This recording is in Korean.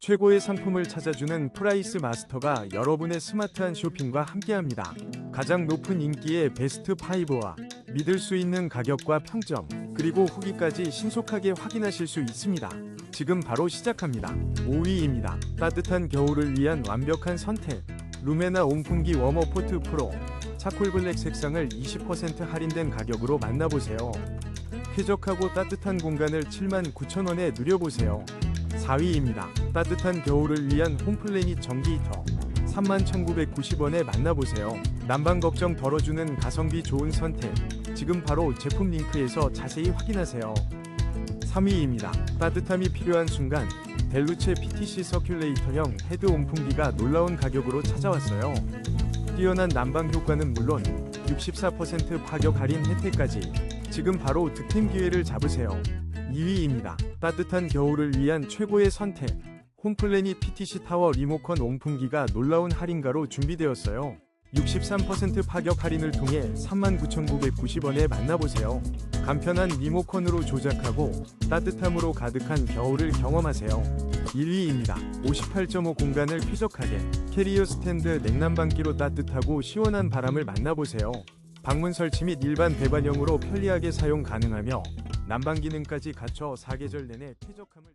최고의 상품을 찾아주는 프라이스 마스터가 여러분의 스마트한 쇼핑과 함께합니다. 가장 높은 인기의 베스트 5와 믿을 수 있는 가격과 평점, 그리고 후기까지 신속하게 확인하실 수 있습니다. 지금 바로 시작합니다. 5위입니다. 따뜻한 겨울을 위한 완벽한 선택. 루메나 온풍기 워머 포트 프로. 차콜 블랙 색상을 20% 할인된 가격으로 만나보세요. 쾌적하고 따뜻한 공간을 79,000원에 누려보세요. 4위입니다. 따뜻한 겨울을 위한 홈플래닛 전기 히터 31,990원에 만나보세요. 난방 걱정 덜어주는 가성비 좋은 선택. 지금 바로 제품 링크에서 자세히 확인하세요. 3위입니다. 따뜻함이 필요한 순간 벨루체 PTC 서큘레이터형 헤드 온풍기가 놀라운 가격으로 찾아왔어요. 뛰어난 난방 효과는 물론 64% 파격 할인 혜택까지 지금 바로 득템 기회를 잡으세요. 2위입니다. 따뜻한 겨울을 위한 최고의 선택. 홈플래닛 PTC 타워 리모컨 온풍기가 놀라운 할인가로 준비되었어요. 63% 파격 할인을 통해 39,990원에 만나보세요. 간편한 리모컨으로 조작하고 따뜻함으로 가득한 겨울을 경험하세요. 1위입니다. 58.5 공간을 쾌적하게 캐리어 스탠드 냉난방기로 따뜻하고 시원한 바람을 만나보세요. 방문 설치 및 일반 배관형으로 편리하게 사용 가능하며 난방 기능까지 갖춰 사계절 내내 쾌적함을